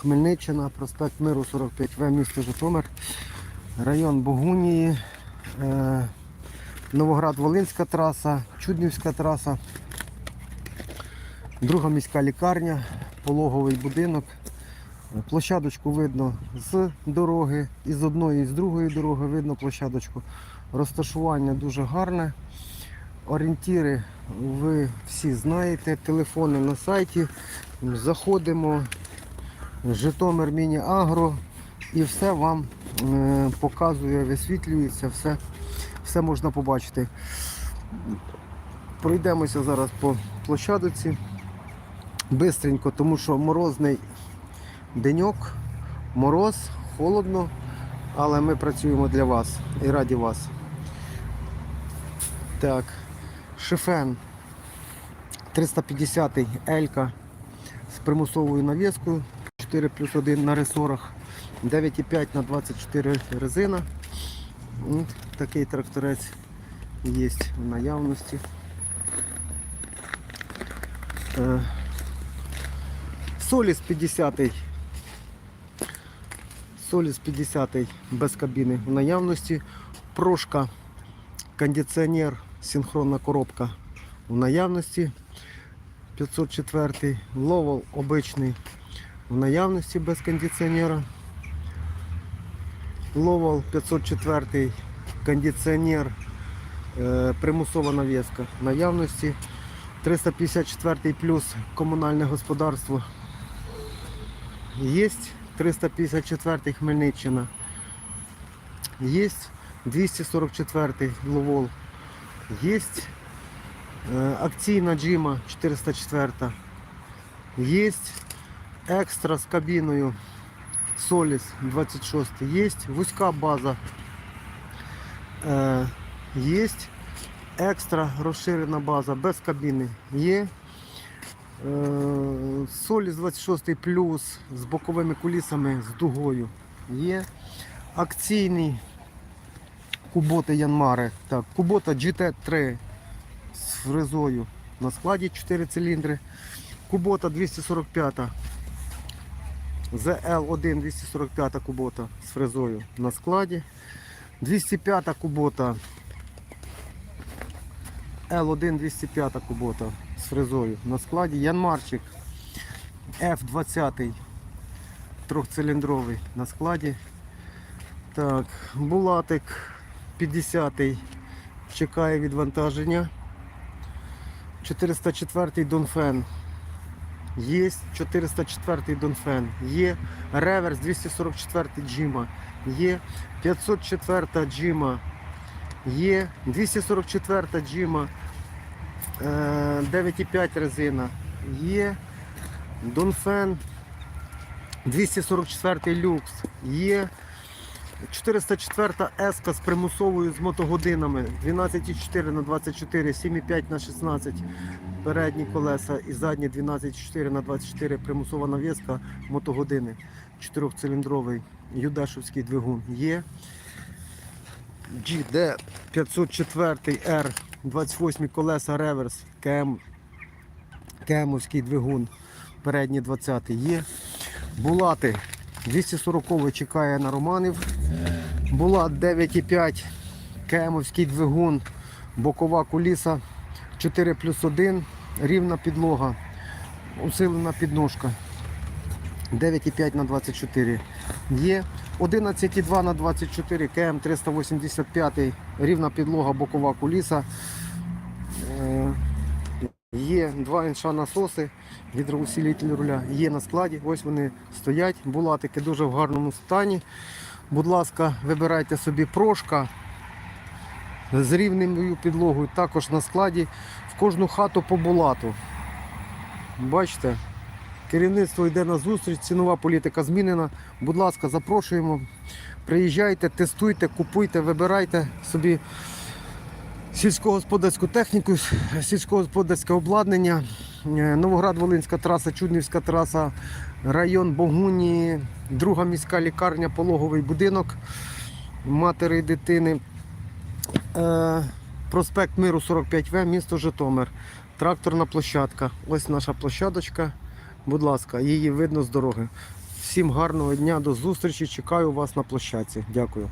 Хмельниччина, проспект Миру 45В, місто Житомир, район Богунії, е, Новоград-Волинська траса, Чуднівська траса, друга міська лікарня, пологовий будинок. Площадочку видно з дороги, і з одної, і з другої дороги видно площадочку. Розташування дуже гарне. Орієнтіри ви всі знаєте, телефони на сайті. Заходимо, Житомир Міні Агро і все вам е, показує, висвітлюється, все, все можна побачити. Пройдемося зараз по площадці. Бистренько, тому що морозний деньок, мороз, холодно, але ми працюємо для вас і раді вас. Так, шифен 350 Елька з примусовою навіскою 4 плюс 1 на ресорах, 9,5 на 24 резина. От такий тракторець є в наявності. Соліс 50 Соліс 50 без кабіни в наявності. Прошка, кондиціонер, синхронна коробка в наявності. 504 ловол обичний в наявності без кондиціонера. Ловол 504 кондиціонер, е, примусова навіска в наявності. 354 плюс комунальне господарство є. 354 Хмельниччина. Є 244 Ловол. Є акційна джима 404. Є екстра з кабіною Соліс 26. Є вузька база. Е, Є екстра розширена база без кабіни. Є. Е, Соліс 26 плюс з боковими кулісами з дугою. Є. Акційний Кубота Янмари. Так, Кубота GT3 з фрезою на складі 4 циліндри. Кубота 245. ZL1 245 кубота з фрезою на складі. 205 кубота. L1 205 кубота з фрезою на складі. Янмарчик F20 трьохциліндровий на складі. Так, Булатик 50 чекає відвантаження. 404 Донфен. Є 404 Донфен. Є реверс 244 Джима. Є 504 Джима. Є 244 Джима. е, 9,5 резина. Є Донфен 244 люкс. Є 404 еска з примусовою з мотогодинами 12,4 на 24, 7,5 на 16 передні колеса і задні 12,4 на 24 примусова навіска мотогодини. 4-циліндровий юдешовський двигун є. GD 504R 28 колеса реверс КМ Кемовський двигун передні 20 є. Булати 240 чекає на Романів. Булат 9,5 Кемовський двигун, бокова куліса 4 плюс 1, рівна підлога, усилена підножка. 9,5 на 24 є. 11,2 на 24 КМ 385, рівна підлога, бокова куліса. Є два інша насоси, гідроусилитель руля є на складі. Ось вони стоять. Булатики дуже в гарному стані. Будь ласка, вибирайте собі прошка з рівною підлогою, також на складі. В кожну хату по булату. Бачите, керівництво йде на зустріч, цінова політика змінена. Будь ласка, запрошуємо. Приїжджайте, тестуйте, купуйте, вибирайте собі сільськогосподарську техніку, сільськогосподарське обладнання. Е, Новоград-Волинська траса, Чуднівська траса, район Богуні, друга міська лікарня, пологовий будинок матері і дитини. Е, Проспект Миру 45В, місто Житомир. Тракторна площадка. Ось наша площадочка. Будь ласка, її видно з дороги. Всім гарного дня, до зустрічі. Чекаю вас на площадці. Дякую.